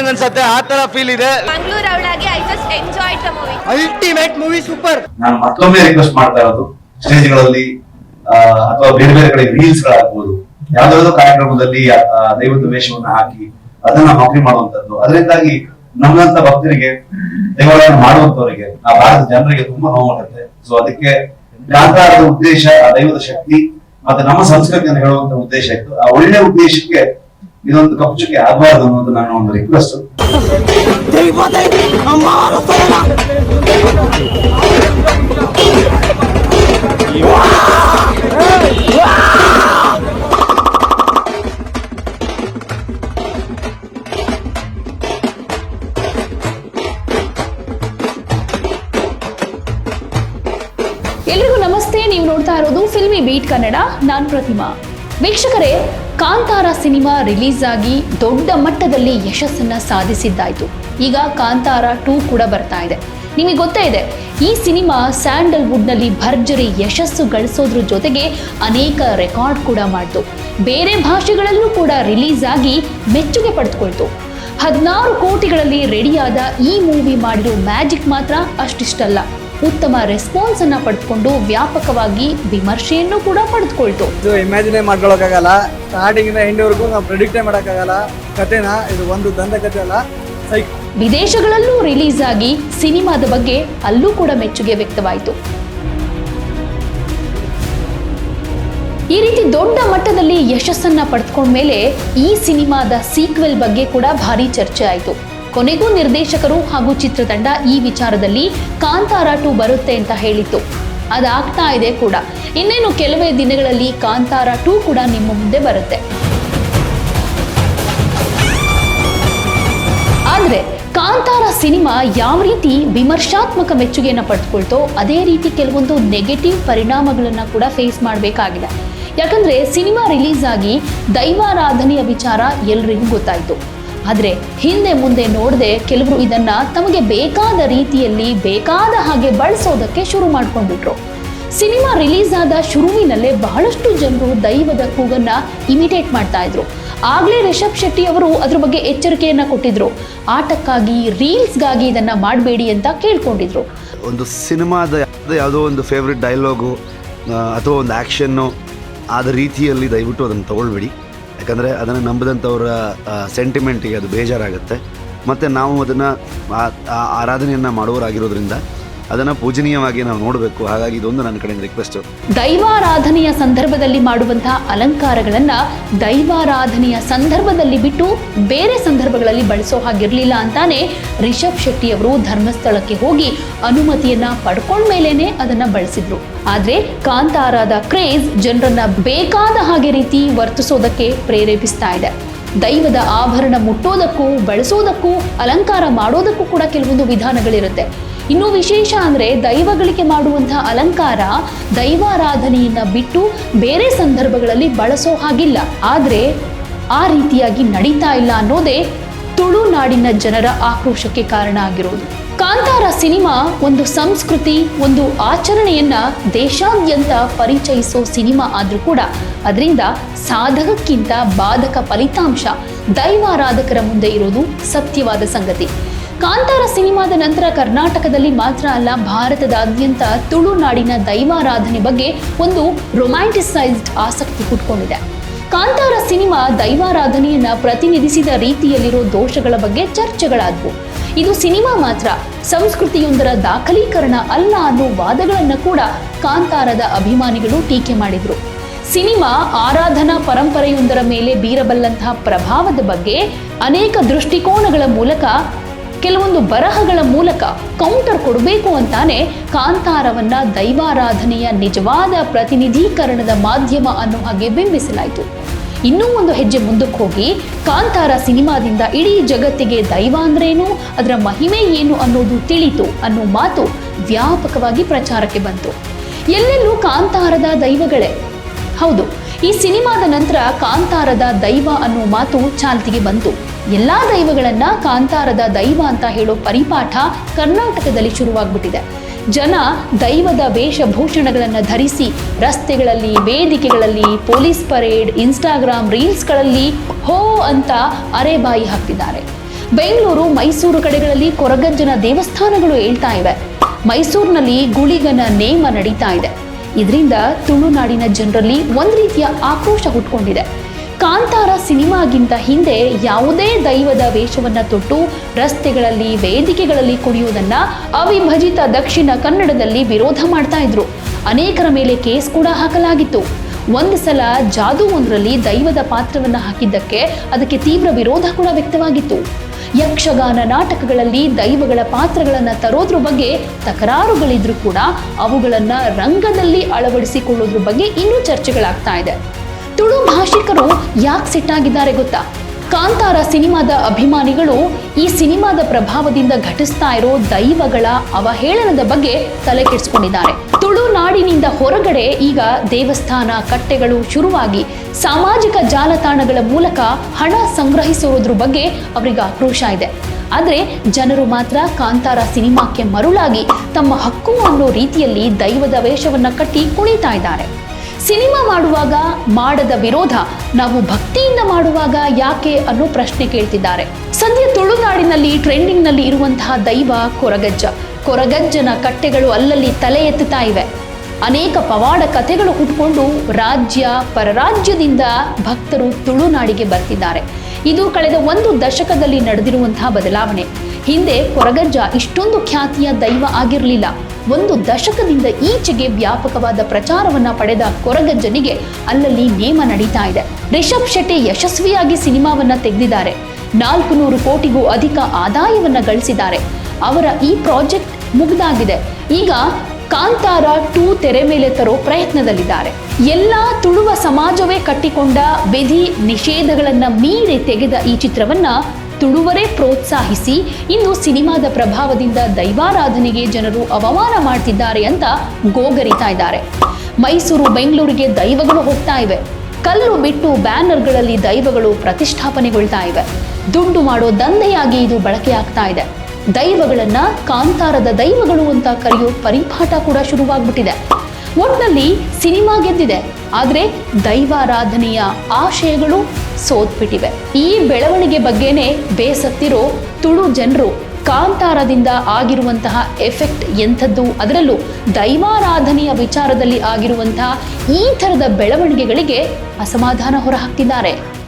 ನೋಡ್ದಂಗ ಅನ್ಸತ್ತೆ ಆ ತರ ಫೀಲ್ ಇದೆ. Mangaluru ಅವಳಾಗಿ I just enjoy the movie ultimate movie super ನಾನು ಮತ್ತೊಮ್ಮೆ ರಿಕ್ವೆಸ್ಟ್ ಮಾಡ್ತಾ ಇರೋದು ಸ್ಟೇಜ್ಗಳಲ್ಲಿ ಅಥವಾ ಬೇರೆ ಬೇರೆ ಕಡೆ ರೀಲ್ಸ್ ಗಳಾಗ್ಬೋದು ಯಾವ್ದಾದ್ರು ಕಾರ್ಯಕ್ರಮದಲ್ಲಿ ದೈವದ ವೇಷವನ್ನ ಹಾಕಿ ಅದನ್ನ ನಕಲಿ ಮಾಡುವಂತದ್ದು ಅದರಿಂದಾಗಿ ನಮ್ಮಂತ ಭಕ್ತರಿಗೆ ದೇವಾಲಯ ಮಾಡುವಂತವರಿಗೆ ಆ ಭಾರತದ ಜನರಿಗೆ ತುಂಬಾ ನೋವು ಮಾಡುತ್ತೆ ಸೊ ಅದಕ್ಕೆ ಕಾಂತಾರದ ಉದ್ದೇಶ ಆ ದೈವದ ಶಕ್ತಿ ಮತ್ತೆ ನಮ್ಮ ಸಂಸ್ಕೃತಿಯನ್ನು ಹೇಳುವಂತ ಉದ್ದೇಶ ಇತ್ತು. ಆ ಒಳ್ಳೆ ಉದ್ದೇಶಕ್ಕೆ ಇದೊಂದು ಕಪ್ಪು ಚುಕ್ಕೆ ಆಗಬಾರದು ಅನ್ನೋದು ನನ್ನ ಒಂದು ರಿಕ್ವೆಸ್ಟ್ ಎಲ್ರಿಗೂ ನಮಸ್ತೆ, ನೀವು ನೋಡ್ತಾ ಇರೋದು ಫಿಲ್ಮಿ ಬೀಟ್ ಕನ್ನಡ. ನಾನ್ ಪ್ರತಿಮಾ. ವೀಕ್ಷಕರೇ ಕಾಂತಾರ ಸಿನಿಮಾ ರಿಲೀಸ್ ಆಗಿ ದೊಡ್ಡ ಮಟ್ಟದಲ್ಲಿ ಯಶಸ್ಸನ್ನ ಸಾಧಿಸಿದ್ದಾಯ್ತು. ಈಗ ಕಾಂತಾರ ಟೂ ಕೂಡ ಬರ್ತಾ ಇದೆ. ನಿಮಗೆ ಗೊತ್ತೇ ಇದೆ, ಈ ಸಿನಿಮಾ ಸ್ಯಾಂಡಲ್ವುಡ್ನಲ್ಲಿ ಭರ್ಜರಿ ಯಶಸ್ಸು ಗಳಿಸೋದ್ರ ಜೊತೆಗೆ ಅನೇಕ ರೆಕಾರ್ಡ್ ಕೂಡ ಮಾಡ್ತು. ಬೇರೆ ಭಾಷೆಗಳಲ್ಲೂ ಕೂಡ ರಿಲೀಸ್ ಆಗಿ ಮೆಚ್ಚುಗೆ ಪಡೆದುಕೊಳ್ತು. ಹದಿನಾರು ಕೋಟಿಗಳಲ್ಲಿ ರೆಡಿಯಾದ ಈ ಮೂವಿ ಮಾಡಿರೋ ಮ್ಯಾಜಿಕ್ ಮಾತ್ರ ಅಷ್ಟಿಷ್ಟಲ್ಲ. ಉತ್ತಮ ರೆಸ್ಪಾನ್ಸ್ ಅನ್ನ ಪಡೆದುಕೊಂಡು ವ್ಯಾಪಕವಾಗಿ ವಿಮರ್ಶೆಯನ್ನು ಕೂಡ ಪಡೆದುಕೊಳ್ತು. ಇದು ಇಮ್ಯಾಜಿನೇ ಮಾಡ್ಕೊಳ್ಳೋಕ್ಕಾಗಲ್ಲ ಸ್ಟಾರ್ಟಿಂಗ್ ಇಂದ ಎಂಡ್ವರೆಗೂ ನಾವು ಪ್ರಿಡಿಕ್ಟೇ ಮಾಡೋಕ್ಕಾಗಲ್ಲ. ಕಥೆನ ಇದು ಒಂದು ದಂಧ ಕಥೆ ಅಲ್ಲ ವಿದೇಶಗಳಲ್ಲೂ ರಿಲೀಸ್ ಆಗಿ ಸಿನಿಮಾದ ಬಗ್ಗೆ ಅಲ್ಲೂ ಕೂಡ ಮೆಚ್ಚುಗೆ ವ್ಯಕ್ತವಾಯಿತು. ಈ ರೀತಿ ದೊಡ್ಡ ಮಟ್ಟದಲ್ಲಿ ಯಶಸ್ಸನ್ನ ಪಡೆದುಕೊಂಡ ಮೇಲೆ ಈ ಸಿನಿಮಾದ ಸೀಕ್ವೆಲ್ ಬಗ್ಗೆ ಕೂಡ ಭಾರಿ ಚರ್ಚೆ ಆಯಿತು. ಕೊನೆಗೂ ನಿರ್ದೇಶಕರು ಹಾಗೂ ಚಿತ್ರತಂಡ ಈ ವಿಚಾರದಲ್ಲಿ ಕಾಂತಾರ ಟು ಬರುತ್ತೆ ಅಂತ ಹೇಳಿತ್ತು. ಅದಾಗ್ತಾ ಇದೆ ಕೂಡ. ಇನ್ನೇನು ಕೆಲವೇ ದಿನಗಳಲ್ಲಿ ಕಾಂತಾರ ಟೂ ಕೂಡ ನಿಮ್ಮ ಮುಂದೆ ಬರುತ್ತೆ. ಆದ್ರೆ ಕಾಂತಾರ ಸಿನಿಮಾ ಯಾವ ರೀತಿ ವಿಮರ್ಶಾತ್ಮಕ ಮೆಚ್ಚುಗೆಯನ್ನು ಪಡೆದುಕೊಳ್ತೋ ಅದೇ ರೀತಿ ಕೆಲವೊಂದು ನೆಗೆಟಿವ್ ಪರಿಣಾಮಗಳನ್ನ ಕೂಡ ಫೇಸ್ ಮಾಡಬೇಕಾಗಿದೆ. ಯಾಕಂದ್ರೆ ಸಿನಿಮಾ ರಿಲೀಸ್ ಆಗಿ ದೈವಾರಾಧನೆಯ ವಿಚಾರ ಎಲ್ರಿಗೂ ಗೊತ್ತಾಯ್ತು. ಆದ್ರೆ ಹಿಂದೆ ಮುಂದೆ ನೋಡದೆ ಕೆಲವರು ಇದನ್ನು ತಮಗೆ ಬೇಕಾದ ರೀತಿಯಲ್ಲಿ ಬೇಕಾದ ಹಾಗೆ ಬಳಸೋದಕ್ಕೆ ಶುರು ಮಾಡ್ಕೊಂಡ್ಬಿಟ್ರು. ಸಿನಿಮಾ ರಿಲೀಸ್ ಆದ ಶುರುವಿನಲ್ಲೇ ಬಹಳಷ್ಟು ಜನರು ದೈವದ ಕೂಗನ್ನು ಇಮಿಟೇಟ್ ಮಾಡ್ತಾ ಇದ್ರು. ಆಗಲೇ ರಿಷಬ್ ಶೆಟ್ಟಿ ಅವರು ಅದ್ರ ಬಗ್ಗೆ ಎಚ್ಚರಿಕೆಯನ್ನ ಕೊಟ್ಟಿದ್ರು. ಆಟಕ್ಕಾಗಿ, ರೀಲ್ಸ್ಗಾಗಿ ಇದನ್ನ ಮಾಡಬೇಡಿ ಅಂತ ಕೇಳ್ಕೊಂಡಿದ್ರು. ಒಂದು ಸಿನಿಮಾದ ಯಾವುದೋ ಒಂದು ಫೇವ್ರೆಟ್ ಡೈಲಾಗು ಅಥವಾ ಒಂದು ಆ್ಯಕ್ಷನ್ನು ಆದ ರೀತಿಯಲ್ಲಿ ದಯವಿಟ್ಟು ಅದನ್ನು ತಗೊಳ್ಬೇಡಿ. ಯಾಕಂದರೆ ಅದನ್ನು ನಂಬದಂಥವ್ರ ಸೆಂಟಿಮೆಂಟಿಗೆ ಅದು ಬೇಜಾರಾಗುತ್ತೆ. ಮತ್ತು ನಾವು ಅದನ್ನು ಆರಾಧನೆಯನ್ನು ಮಾಡುವವರಾಗಿರೋದ್ರಿಂದ ಅದನ್ನು ಪೂಜನೀಯವಾಗಿ ನಾವು ನೋಡಬೇಕು. ಹಾಗಾಗಿ ಇದೊಂದು ನನ್ನ ಕಡೆಯಿಂದ ರಿಕ್ವೆಸ್ಟ್ ದೈವಾರಾಧನೆಯ ಸಂದರ್ಭದಲ್ಲಿ ಮಾಡುವಂತಹ ಅಲಂಕಾರಗಳನ್ನ ದೈವಾರಾಧನೆಯ ಸಂದರ್ಭದಲ್ಲಿ ಬಿಟ್ಟು ಬೇರೆ ಸಂದರ್ಭಗಳಲ್ಲಿ ಬಳಸೋ ಹಾಗಿರ್ಲಿಲ್ಲ ಅಂತಾನೆ ರಿಷಬ್ ಶೆಟ್ಟಿ ಅವರು ಧರ್ಮಸ್ಥಳಕ್ಕೆ ಹೋಗಿ ಅನುಮತಿಯನ್ನ ಪಡ್ಕೊಂಡ ಮೇಲೇನೆ ಅದನ್ನ ಬಳಸಿದ್ರು. ಆದ್ರೆ ಕಾಂತಾರಾದ ಕ್ರೇಜ್ ಜನರನ್ನ ಬೇಕಾದ ಹಾಗೆ ರೀತಿ ವರ್ತಿಸೋದಕ್ಕೆ ಪ್ರೇರೇಪಿಸ್ತಾ ಇದೆ. ದೈವದ ಆಭರಣ ಮುಟ್ಟೋದಕ್ಕೂ, ಬಳಸೋದಕ್ಕೂ, ಅಲಂಕಾರ ಮಾಡೋದಕ್ಕೂ ಕೂಡ ಕೆಲವೊಂದು ವಿಧಾನಗಳಿರುತ್ತೆ. ಇನ್ನು ವಿಶೇಷ ಅಂದರೆ ದೈವಗಳಿಗೆ ಮಾಡುವಂಥ ಅಲಂಕಾರ ದೈವಾರಾಧನೆಯನ್ನು ಬಿಟ್ಟು ಬೇರೆ ಸಂದರ್ಭಗಳಲ್ಲಿ ಬಳಸೋ ಹಾಗಿಲ್ಲ. ಆದರೆ ಆ ರೀತಿಯಾಗಿ ನಡೀತಾ ಇಲ್ಲ ಅನ್ನೋದೇ ತುಳುನಾಡಿನ ಜನರ ಆಕ್ರೋಶಕ್ಕೆ ಕಾರಣ ಆಗಿರೋದು. ಕಾಂತಾರ ಸಿನಿಮಾ ಒಂದು ಸಂಸ್ಕೃತಿ, ಒಂದು ಆಚರಣೆಯನ್ನ ದೇಶಾದ್ಯಂತ ಪರಿಚಯಿಸೋ ಸಿನಿಮಾ ಆದರೂ ಕೂಡ ಅದರಿಂದ ಸಾಧಕಕ್ಕಿಂತ ಬಾಧಕ ಫಲಿತಾಂಶ ದೈವಾರಾಧಕರ ಮುಂದೆ ಇರೋದು ಸತ್ಯವಾದ ಸಂಗತಿ. ಕಾಂತಾರ ಸಿನಿಮಾದ ನಂತರ ಕರ್ನಾಟಕದಲ್ಲಿ ಮಾತ್ರ ಅಲ್ಲ, ಭಾರತದಾದ್ಯಂತ ತುಳುನಾಡಿನ ದೈವಾರಾಧನೆ ಬಗ್ಗೆ ಒಂದು ರೊಮ್ಯಾಂಟಿಸೈಸ್ಡ್ ಆಸಕ್ತಿ ಹುಟ್ಕೊಂಡಿದೆ. ಕಾಂತಾರ ಸಿನಿಮಾ ದೈವಾರಾಧನೆಯನ್ನ ಪ್ರತಿನಿಧಿಸಿದ ರೀತಿಯಲ್ಲಿರೋ ದೋಷಗಳ ಬಗ್ಗೆ ಚರ್ಚೆಗಳಾದವು. ಇದು ಸಿನಿಮಾ ಮಾತ್ರ, ಸಂಸ್ಕೃತಿಯೊಂದರ ದಾಖಲೀಕರಣ ಅಲ್ಲ ಅನ್ನೋ ವಾದಗಳನ್ನು ಕೂಡ ಕಾಂತಾರದ ಅಭಿಮಾನಿಗಳು ಟೀಕೆ ಮಾಡಿದರು. ಸಿನಿಮಾ ಆರಾಧನಾ ಪರಂಪರೆಯೊಂದರ ಮೇಲೆ ಬೀರಬಲ್ಲಂತಹ ಪ್ರಭಾವದ ಬಗ್ಗೆ ಅನೇಕ ದೃಷ್ಟಿಕೋನಗಳ ಮೂಲಕ ಕೆಲವೊಂದು ಬರಹಗಳ ಮೂಲಕ ಕೌಂಟರ್ ಕೊಡಬೇಕು ಅಂತಾನೆ ಕಾಂತಾರವನ್ನ ದೈವಾರಾಧನೆಯ ನಿಜವಾದ ಪ್ರತಿನಿಧೀಕರಣದ ಮಾಧ್ಯಮ ಅನ್ನೋ ಹಾಗೆ ಬಿಂಬಿಸಲಾಯಿತು. ಇನ್ನೂ ಒಂದು ಹೆಜ್ಜೆ ಮುಂದಕ್ಕೆ ಹೋಗಿ ಕಾಂತಾರ ಸಿನಿಮಾದಿಂದ ಇಡೀ ಜಗತ್ತಿಗೆ ದೈವ ಅಂದ್ರೇನು? ಅದರ ಮಹಿಮೆ ಏನು ಅನ್ನೋದು ತಿಳಿತು ಅನ್ನೋ ಮಾತು ವ್ಯಾಪಕವಾಗಿ ಪ್ರಚಾರಕ್ಕೆ ಬಂತು. ಎಲ್ಲೆಲ್ಲೂ ಕಾಂತಾರದ ದೈವಗಳೇ? ಹೌದು, ಈ ಸಿನಿಮಾದ ನಂತರ ಕಾಂತಾರದ ದೈವ ಅನ್ನೋ ಮಾತು ಚಾಲ್ತಿಗೆ ಬಂತು. ಎಲ್ಲಾ ದೈವಗಳನ್ನ ಕಾಂತಾರದ ದೈವ ಅಂತ ಹೇಳೋ ಪರಿಪಾಠ ಕರ್ನಾಟಕದಲ್ಲಿ ಶುರುವಾಗ್ಬಿಟ್ಟಿದೆ. ಜನ ದೈವದ ವೇಷಭೂಷಣಗಳನ್ನು ಧರಿಸಿ ರಸ್ತೆಗಳಲ್ಲಿ, ವೇದಿಕೆಗಳಲ್ಲಿ, ಪೊಲೀಸ್ ಪರೇಡ್, ಇನ್ಸ್ಟಾಗ್ರಾಮ್ ರೀಲ್ಸ್ಗಳಲ್ಲಿ ಹೋ ಅಂತ ಅರೆಬಾಯಿ ಹಾಕ್ತಿದ್ದಾರೆ. ಬೆಂಗಳೂರು, ಮೈಸೂರು ಕಡೆಗಳಲ್ಲಿ ಕೊರಗಜ್ಜನ ದೇವಸ್ಥಾನಗಳು ಹೇಳ್ತಾ ಇವೆ. ಮೈಸೂರಿನಲ್ಲಿ ಗುಳಿಗನ ನೇಮ ನಡೀತಾ ಇದೆ. ಇದರಿಂದ ತುಳುನಾಡಿನ ಜನರಲ್ಲಿ ಒಂದು ರೀತಿಯ ಆಕ್ರೋಶ ಹುಟ್ಕೊಂಡಿದೆ. ಕಾಂತಾರ ಸಿನಿಮಾಗಿಂತ ಹಿಂದೆ ಯಾವುದೇ ದೈವದ ವೇಷವನ್ನ ತೊಟ್ಟು ರಸ್ತೆಗಳಲ್ಲಿ, ವೇದಿಕೆಗಳಲ್ಲಿ ಕುಣಿಯುವುದನ್ನು ಅವಿಭಜಿತ ದಕ್ಷಿಣ ಕನ್ನಡದಲ್ಲಿ ವಿರೋಧ ಮಾಡ್ತಾ ಇದ್ರು. ಅನೇಕರ ಮೇಲೆ ಕೇಸ್ ಕೂಡ ಹಾಕಲಾಗಿತ್ತು. ಒಂದು ಸಲ ಜಾದೂ ಒಂದರಲ್ಲಿ ದೈವದ ಪಾತ್ರವನ್ನ ಹಾಕಿದ್ದಕ್ಕೆ ಅದಕ್ಕೆ ತೀವ್ರ ವಿರೋಧ ಕೂಡ ವ್ಯಕ್ತವಾಗಿತ್ತು. ಯಕ್ಷಗಾನ ನಾಟಕಗಳಲ್ಲಿ ದೈವಗಳ ಪಾತ್ರಗಳನ್ನು ತರೋದ್ರ ಬಗ್ಗೆ ತಕರಾರುಗಳಿದ್ರೂ ಕೂಡ ಅವುಗಳನ್ನ ರಂಗದಲ್ಲಿ ಅಳವಡಿಸಿಕೊಳ್ಳೋದ್ರ ಬಗ್ಗೆ ಇನ್ನೂ ಚರ್ಚೆಗಳಾಗ್ತಾ ಇದೆ. ತುಳು ಭಾಷಿಕರು ಯಾಕೆ ಸಿಟ್ಟಾಗಿದ್ದಾರೆ ಗೊತ್ತಾ? ಕಾಂತಾರ ಸಿನಿಮಾದ ಅಭಿಮಾನಿಗಳು ಈ ಸಿನಿಮಾದ ಪ್ರಭಾವದಿಂದ ಘಟಿಸ್ತಾ ಇರೋ ದೈವಗಳ ಅವಹೇಳನದ ಬಗ್ಗೆ ತಲೆ ಕೆಡಿಸ್ಕೊಂಡಿದ್ದಾರೆ. ತುಳುನಾಡಿನಿಂದ ಹೊರಗಡೆ ಈಗ ದೇವಸ್ಥಾನ, ಕಟ್ಟೆಗಳು ಶುರುವಾಗಿ ಸಾಮಾಜಿಕ ಜಾಲತಾಣಗಳ ಮೂಲಕ ಹಣ ಸಂಗ್ರಹಿಸುವುದ್ರ ಬಗ್ಗೆ ಅವರಿಗೆ ಆಕ್ರೋಶ ಇದೆ. ಆದರೆ ಜನರು ಮಾತ್ರ ಕಾಂತಾರ ಸಿನಿಮಾಕ್ಕೆ ಮರುಳಾಗಿ ತಮ್ಮ ಹಕ್ಕು ಅನ್ನೋ ರೀತಿಯಲ್ಲಿ ದೈವದ ವೇಷವನ್ನು ಕಟ್ಟಿ ಕುಣಿತಾ ಇದ್ದಾರೆ. ಸಿನಿಮಾ ಮಾಡುವಾಗ ಮಾಡದ ವಿರೋಧ ನಾವು ಭಕ್ತಿಯಿಂದ ಮಾಡುವಾಗ ಯಾಕೆ ಅನ್ನೋ ಪ್ರಶ್ನೆ ಕೇಳ್ತಿದ್ದಾರೆ. ಸದ್ಯ ತುಳುನಾಡಿನಲ್ಲಿ ಟ್ರೆಂಡಿಂಗ್ನಲ್ಲಿ ಇರುವಂತಹ ದೈವ ಕೊರಗಜ್ಜ. ಕೊರಗಜ್ಜನ ಕಟ್ಟೆಗಳು ಅಲ್ಲಲ್ಲಿ ತಲೆ ಎತ್ತುತ್ತಾ ಇವೆ. ಅನೇಕ ಪವಾಡ ಕಥೆಗಳು ಹುಟ್ಕೊಂಡು ರಾಜ್ಯ ಪರರಾಜ್ಯದಿಂದ ಭಕ್ತರು ತುಳುನಾಡಿಗೆ ಬರ್ತಿದ್ದಾರೆ. ಇದು ಕಳೆದ ಒಂದು ದಶಕದಲ್ಲಿ ನಡೆದಿರುವಂತಹ ಬದಲಾವಣೆ. ಹಿಂದೆ ಕೊರಗಜ್ಜ ಇಷ್ಟೊಂದು ಖ್ಯಾತಿಯ ದೈವ ಆಗಿರಲಿಲ್ಲ. ಒಂದು ದಶಕದಿಂದ ಈಚೆಗೆ ವ್ಯಾಪಕವಾದ ಪ್ರಚಾರವನ್ನ ಪಡೆದ ಕೊರಗಜ್ಜನಿಗೆ ಅಲ್ಲಲ್ಲಿ ನೇಮ ನಡೀತಾ ಇದೆ. ರಿಷಬ್ ಶೆಟ್ಟಿ ಯಶಸ್ವಿಯಾಗಿ ಸಿನಿಮಾವನ್ನ ತೆಗೆದಿದ್ದಾರೆ. ನಾಲ್ಕು ನೂರು ಕೋಟಿಗೂ ಅಧಿಕ ಆದಾಯವನ್ನ ಗಳಿಸಿದ್ದಾರೆ. ಅವರ ಈ ಪ್ರಾಜೆಕ್ಟ್ ಮುಗ್ದಾಗಿದೆ. ಈಗ ಕಾಂತಾರ ಟೂ ತೆರೆ ಮೇಲೆ ತರೋ ಪ್ರಯತ್ನದಲ್ಲಿದ್ದಾರೆ. ಎಲ್ಲ ತುಳುವ ಸಮಾಜವೇ ಕಟ್ಟಿಕೊಂಡ ವಿಧಿ ನಿಷೇಧಗಳನ್ನ ಮೀರಿ ತೆಗೆದ ಈ ಚಿತ್ರವನ್ನ ತುಳುವರೇ ಪ್ರೋತ್ಸಾಹಿಸಿ ಇನ್ನು ಸಿನಿಮಾದ ಪ್ರಭಾವದಿಂದ ದೈವಾರಾಧನೆಗೆ ಜನರು ಅವಮಾನ ಮಾಡ್ತಿದ್ದಾರೆ ಅಂತ ಗೋಗರಿತಾ ಇದ್ದಾರೆ. ಮೈಸೂರು, ಬೆಂಗಳೂರಿಗೆ ದೈವಗಳು ಹೋಗ್ತಾ ಇವೆ. ಕಲ್ಲು ಬಿಟ್ಟು ಬ್ಯಾನರ್ಗಳಲ್ಲಿ ದೈವಗಳು ಪ್ರತಿಷ್ಠಾಪನೆಗೊಳ್ತಾ ಇವೆ. ದುಂಡು ಮಾಡೋ ದಂಧೆಯಾಗಿ ಇದು ಬಳಕೆಯಾಗ್ತಾ ಇದೆ. ದೈವಗಳನ್ನ ಕಾಂತಾರದ ದೈವಗಳು ಅಂತ ಕರೆಯೋ ಪರಿಪಾಠ ಕೂಡ ಶುರುವಾಗ್ಬಿಟ್ಟಿದೆ. ಒಟ್ನಲ್ಲಿ ಸಿನಿಮಾ ಗೆದ್ದಿದೆ. ಆದರೆ ದೈವಾರಾಧನೆಯ ಆಶಯಗಳು ಸೋತ್ಬಿಟ್ಟಿವೆ. ಈ ಬೆಳವಣಿಗೆ ಬಗ್ಗೆನೇ ಬೇಸತ್ತಿರೋ ತುಳು ಜನರು ಕಾಂತಾರದಿಂದ ಆಗಿರುವಂತಹ ಎಫೆಕ್ಟ್ ಎಂಥದ್ದು ಅದರಲ್ಲೂ ದೈವಾರಾಧನೆಯ ವಿಚಾರದಲ್ಲಿ ಆಗಿರುವಂತಹ ಈ ಥರದ ಬೆಳವಣಿಗೆಗಳಿಗೆ ಅಸಮಾಧಾನ ಹೊರಹಾಕ್ತಿದ್ದಾರೆ.